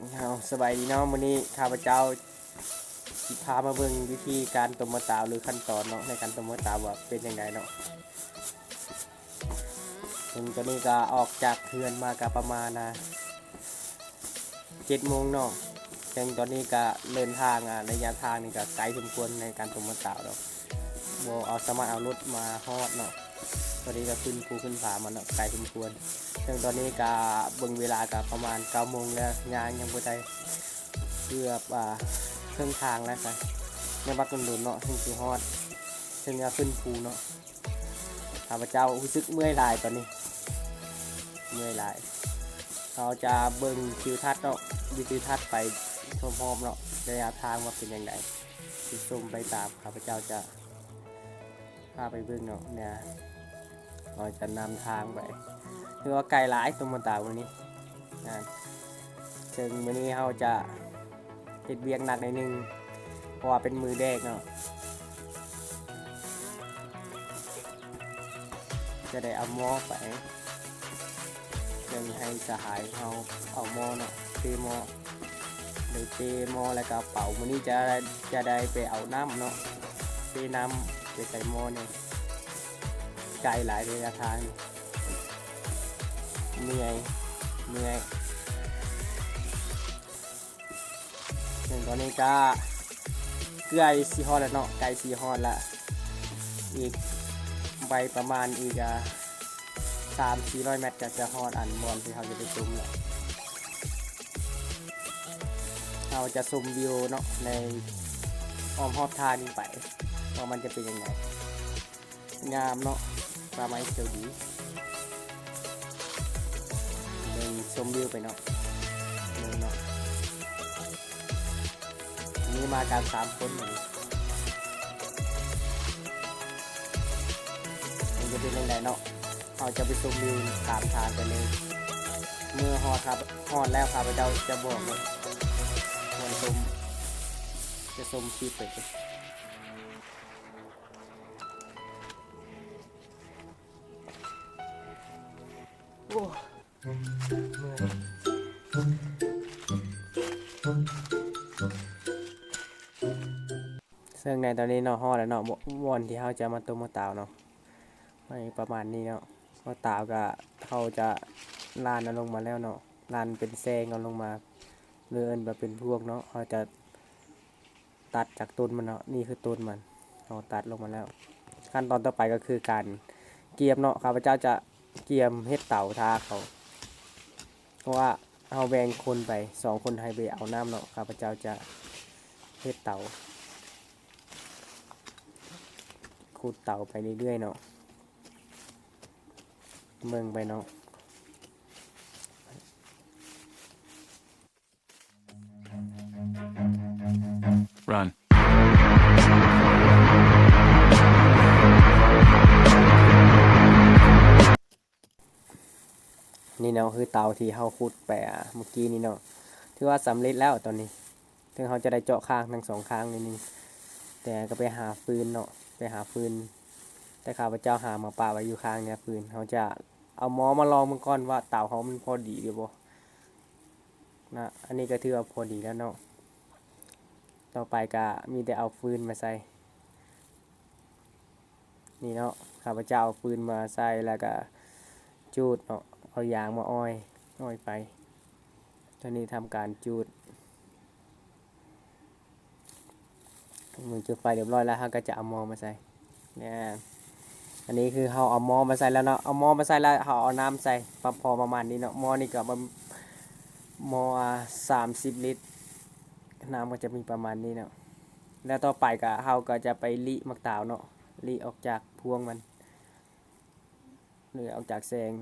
เอาสบายดีเนาะมื้อนี้ข้าพเจ้าพามาเบิ่งวิธีการต้มมะตาวหรือขั้นตอนเนาะในการต้มมะตาวว่าเป็นยังไงเนาะซึ่งตอนนี้ก็ออกจากเคือนมาก็ประมาณนะ7โมงเนาะซึ่งตอนนี้ก็เดินทางอะระยะทางนี่ก็ไกลสมควรในการต้มมะตาวเนาะบ่เอาสามารถเอารถมาฮอดเนาะ ตอนนี้ก็ขึ้นภูขึ้นผามาเนาะไกลสมควรซึ่งตอนนี้ก็เบิ่งเวลาก็ประมาณ9โมงแล้วงานยังบ่ได้เกือบอ่าครึ่องทางแล้วครับยังบักดุนเนาะถึงสิฮอดถึงจะขึ้นภูเนาะข้าพเจ้ารู้สึกเมื่อยหลายตอนนี้ เมื่อยหลาย เราจะเบิ่งทิวทัศน์เนาะวิวทิวทัศน์ไปพร้อมๆเนาะระยะทางว่าเป็นยังไงที่ชมไปตามข้าพเจ้าจะพาไปเบิ่งเนาะเนี่ย เราจะนำทางไปคือว่าไก่หลายตัวมันตาวันนี้นะซึ่งวันนี้เราจะเฮ็ดเบียงหนักในหนึ่งเพราะว่าเป็นมือแดกเนาะจะได้เอาหม้อไปซึ่งให้สหายเราเอาหม้อเนาะเทหม้อโดยเทหม้อแล้วก็เป่าวันนี้จะจะได้ไปเอาน้ำเนาะเทน้ำไปใส่หม้อเนี่ย ไก่หลายระยะทางเหนื่อยเหนื่อยซึ่งตอนนี้ก็เกลือสีฮอดแล้วเนาะไก่สีฮอดละอีกใบประมาณอีกอะสามสี่ร้อยเมตรก็จะฮอดอันบอลที่เขาจะไปซุ่มแล้วเราจะซุ่มวิวเนาะในอ้อมฮอบทางนี้ไปว่ามันจะเป็นยังไงงามเนาะ ไม้เขียวดีหนึ่งชมวิวไปเนาะนึงเนาะนี่มาการสามคนเหมือนมันจะเป็นยังไงเนาะเราจะไปชมวิวสามทางไปเลย เมื่อฮอดครับฮอดแล้วครับเราจะบอกเลยควรชมจะชมคลิปไปเลย ซึ่งในตอนนี้เนาะฮอแล้วเนาะวอนที่เขาจะมาตุ้มมะตาวเนาะไม่ประมาณนี้เนาะมะตาวก็เขาจะลานเอาลงมาแล้วเนาะลานเป็นแซงเอาลงมาเลื่อนแบบเป็นพวกเนาะเขาจะตัดจากต้นมันเนาะนี่คือต้นมันเขาตัดลงมาแล้ว ขั้นตอนต่อไปก็คือการเกียมเนาะข้าพเจ้าจะเกียมเฮ็ดเต่าทาเขาเพราะว่าเอาแบงคนไปสองคนให้ไปเอาน้ำเนาะข้าพเจ้าจะเฮ็ดเต่า ขุดเต่าไปเรื่อยๆเนาะเมืองไปเนาะ Run. นี่เนาะคือเต่าที่เฮาขุดไปอะเมื่อกี้นี่เนาะถือว่าสำเร็จแล้วตอนนี้ ถึงเขาจะได้เจาะข้างทั้งสองข้างนิดนึงแต่ก็ไปหาฟืนเนาะ ไปหาฟืน แต่ข้าพเจ้าหามาป่าไว้อยู่ข้างเนี่ยฟืนเขาจะเอาหมอมาลองมันก่อนว่าเต่าเขามันพอดีหรือบ่นะอันนี้ก็ถือว่าพอดีแล้วเนาะต่อไปก็มีแต่เอาฟืนมาใส่นี่เนาะข้าพเจ้าเอาฟืนมาใส่แล้วก็จูดเนาะเอายางมาอ้อยอ้อยไปตอนนี้ทำการจูด มือจุดไฟเรียบร้อยแล้วเราก็จะเอาหมอมาใส่เนี่ยอันนี้คือเราเอาหมอมาใส่แล้วเนาะเอาหมอมาใส่แล้วเราเอาน้ำใส่ประพอประมาณนี้เนาะหมอนี่ก็ประมาณหมอสามสิบลิตร น้ำก็จะมีประมาณนี้เนาะแล้วต่อไปก็เราก็จะไปลิมักตาวเนาะลิออกจากพวงมันหรือออกจากแสง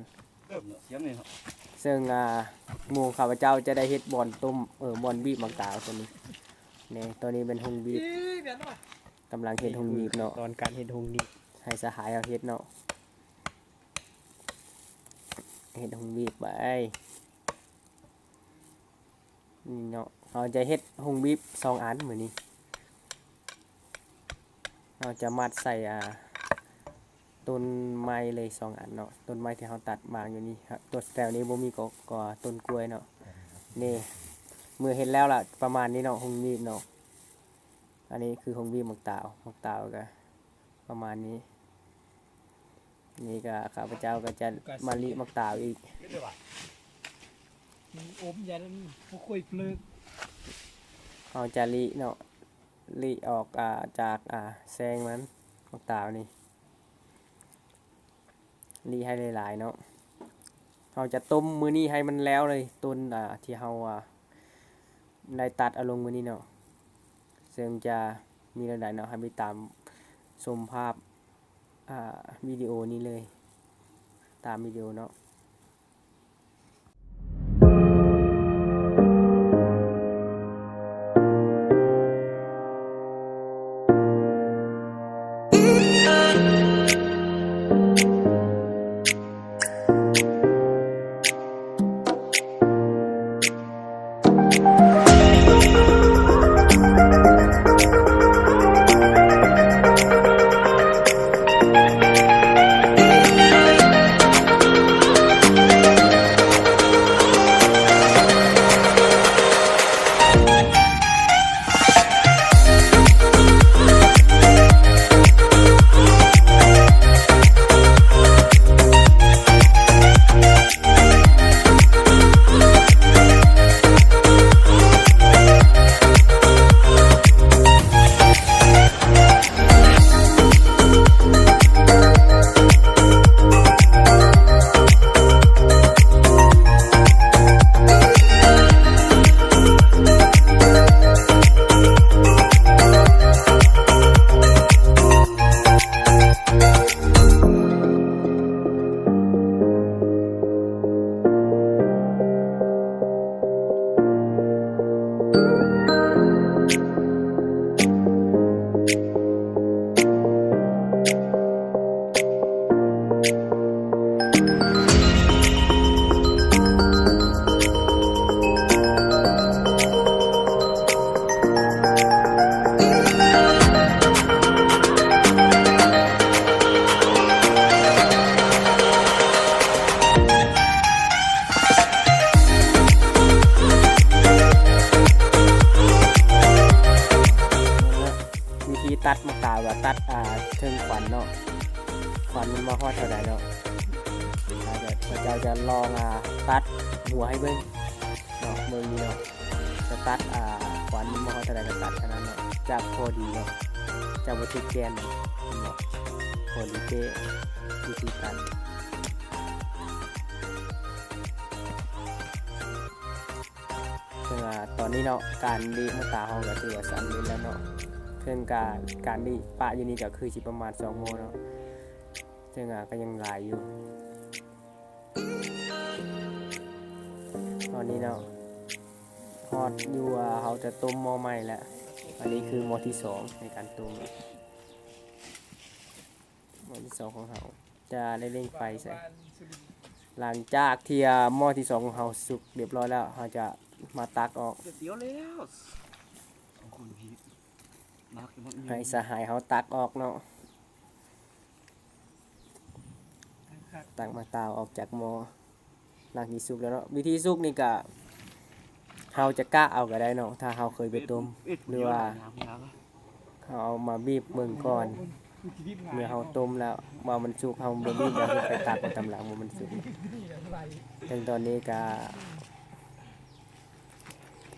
ซึ่งอ่ามูข้าพเจ้าจะได้เฮ็ดบอนต้มเออบอนบีบมักตาวตัวนี้ เนี่ยตัวนี้เป็นหงบีบกำลังเฮ็ดหงบีบเนาะตอนการเห็นหงนี่ให้สหายเอาเฮ็ดเนาะเฮ็ดหงบีบไปนี่เนาะเราจะเฮ็ดหงบีบสองอันเหมือนนี้เราจะมัดใส่อ่าต้นไม้เลยสองอันเนาะต้นไม้ที่เราตัดมาอยู่นี่ครับตัวแถวนี้บ่มีก็ก็ต้นกล้วยเนาะนี่ เมื่อเห็นแล้วล่ะประมาณนี้เนาะหงวีบเนาะอันนี้คือหงวีบหมักตาวหมักตาวก็ประมาณนี้ นี่ก็ข้าพเจ้าก็จะมาลิหมักตาวอีกมีอมยันพวกคุยเพลิงเอาจะลิเนาะลิออกอ่าจากอ่าแซงมันหมักตาวนี่ลิให้หลายๆเนาะเราจะต้มมือนี้ให้มันแล้วเลยต้นอ่าที่เราอ่า ได้ตัดเอาลงมือนี้เนาะซึ่งจะมีระดับเนาะให้ไปตามชมภาพวิดีโอนี้เลย ตามวิดีโอเนาะ พอดีเนาะจากวัตถุแกนเนาะพอดีเป๊ะวิธีตัดซึ่งอ่าตอนนี้เนาะการดีมะกาวเฮาก็ถือว่าสำเร็จแล้วเนาะซึ่งการการที่ปะอยู่นี่ก็คือสิประมาณ2โมงเนาะซึ่งอะก็ยังหลายอยู่ ตอนนี้เนาะฮอดอยู่ว่าเขาจะต้มหม้อใหม่แล้ว อันนี้คือหม้อที่สองในการต้มหม้อที่สองของเขาจะได้เร่งไฟใส่หลังจากที่หม้อที่สองของเราสุกเรียบร้อยแล้วเราจะมาตักออกเดี๋ยวแล้วให้สหายเขาตักออกเนาะตักมาตาวออกจากหม้อหลังที่สุกแล้วเนาะวิธีสุกนี่ก็ เฮาจะกะเอาก็ได้เนาะถ้าเฮาเคยไปต้มหรือว่าเขาเอามาบีบเบิ่งก่อน เมื่อเฮาต้มแล้วว่ามันสุกเฮาบ่บีบแล้วไปตักเอาตำหลังว่ามันสุกถึงตอนนี้ก็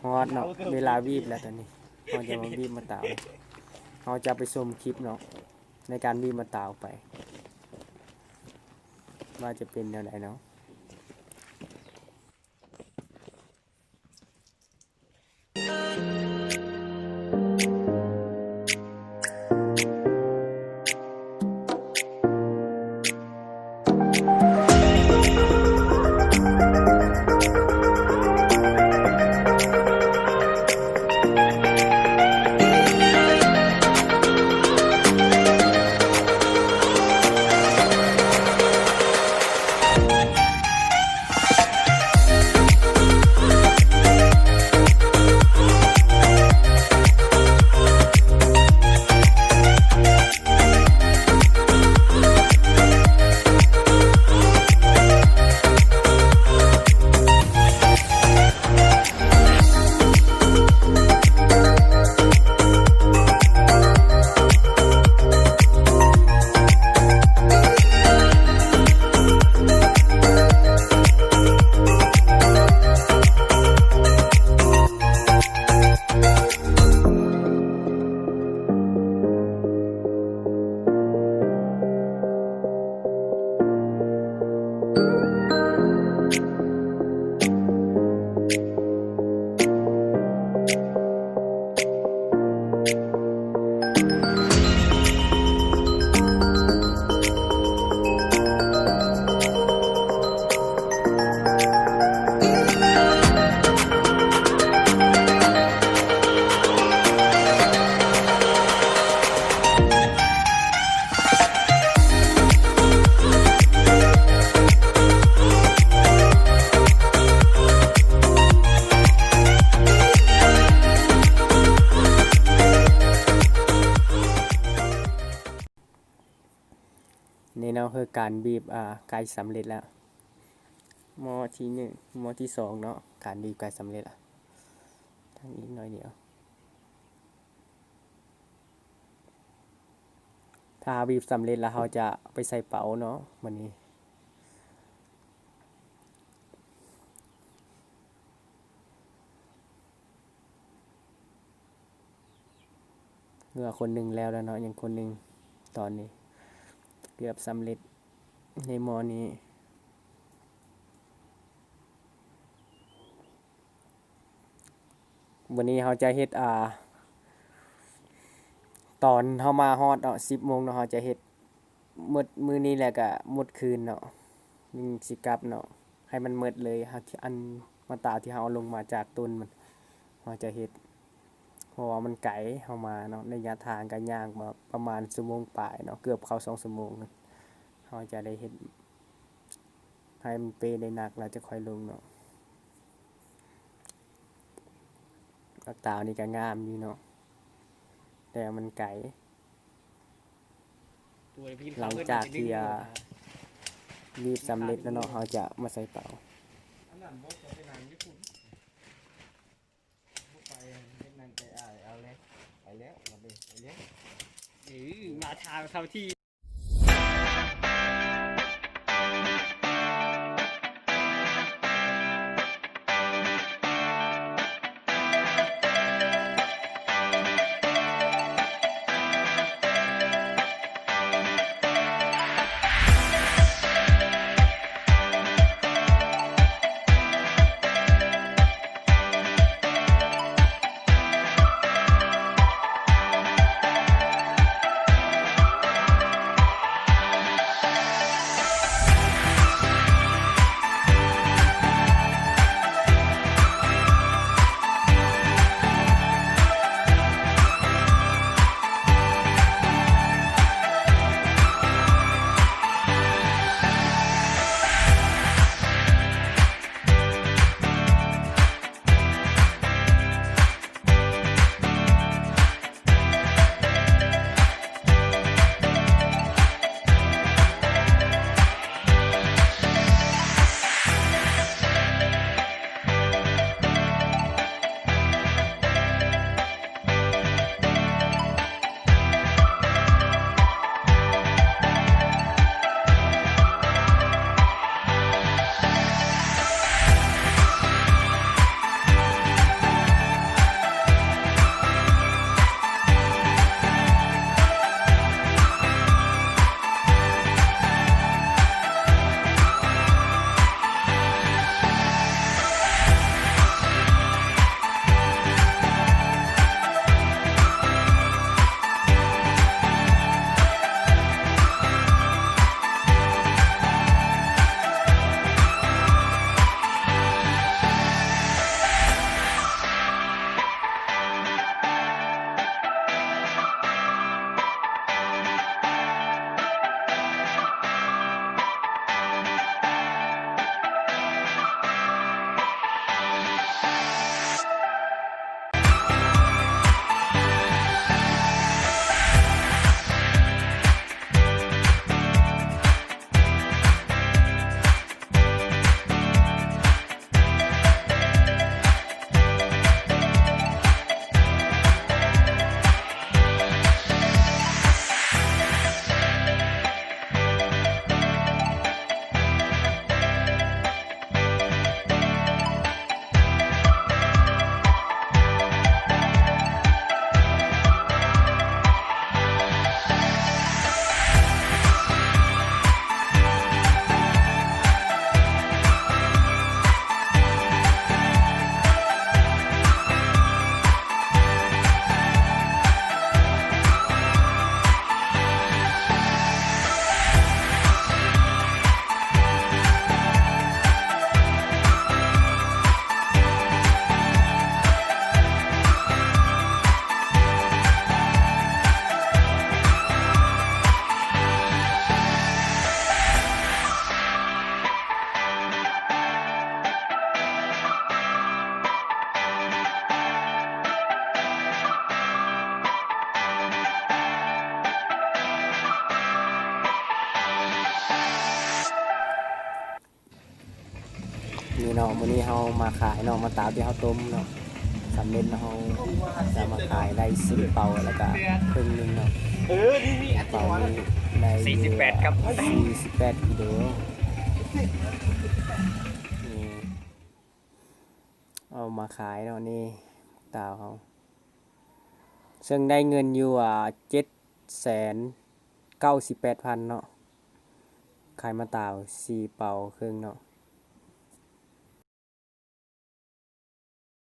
ฮอดเนาะเวลาบีบแล้วตอนนี้เฮาจะมาบีบมาตาวเฮาจะไปชมคลิปเนาะในการบีบมาตาวไป ว่าจะเป็นแนวไหนเนาะ คือการบีบอ่าไก่สำเร็จแล้วมอที่หนึ่งมอที่สองเนาะการบีบไก่สำเร็จอะทางอีกหน่อยเดียว ถ้าบีบสำเร็จแล้วเราจะไปใส่เป๋าเนาะวันนี้เหลือคนหนึ่งแล้วแล้วเนาะยังคนหนึ่งตอนนี้ เกือบสำเร็จในหมอนี้ วันนี้เราจะเฮ็ดอ่า ตอนเฮามาฮอดเนาะ10โมงเนาะเฮาจะเฮ็ดหมดมือนี้แหละก็หมดคืนเนาะยังสิกลับเนาะให้มันหมดเลยหาที่อันมาตาที่เฮาเอาลงมาจากต้นมันเฮาจะเฮ็ด ราะว่ามันไกลเฮามาเนาะระยะทางก็ย่างมาประมาณชั่วโมงปลายเนาะเกือบเข้า2ชั่วโมงนะเฮาจะได้เฮ็ดให้มันเปได้หนักแล้วจะค่อยลงเนาะอัตรานี่ก็งามอยู่เนาะแต่มันไกลหลังจากที่รีบสำเร็จแล้วเนาะเราจะมาใส่เป๋า อันนั้นบ่จะไปนั่งญี่ปุ่นบ่ไปเฮ็ดนั่นไปอ้ายเอาแล้ว ไปแล้วมาเด้ไปแล้วเออมาทางเท่าที่ายเนาะมาตามที่เฮาต้มเนาะสำเร็จเนาะเฮาจะมาขายได้10เป่าแล้วก็ครึ่งหนึงเนาะเออนี่มีอันเป่านี้ได้อยู่48ครับ48กิโลนี่เอามาขายเนาะนี่ตาวเขาซึ่งได้เงินอยู่อะ7แสน98,000เนาะขายมาตาว4เป่าครึ่งเนาะ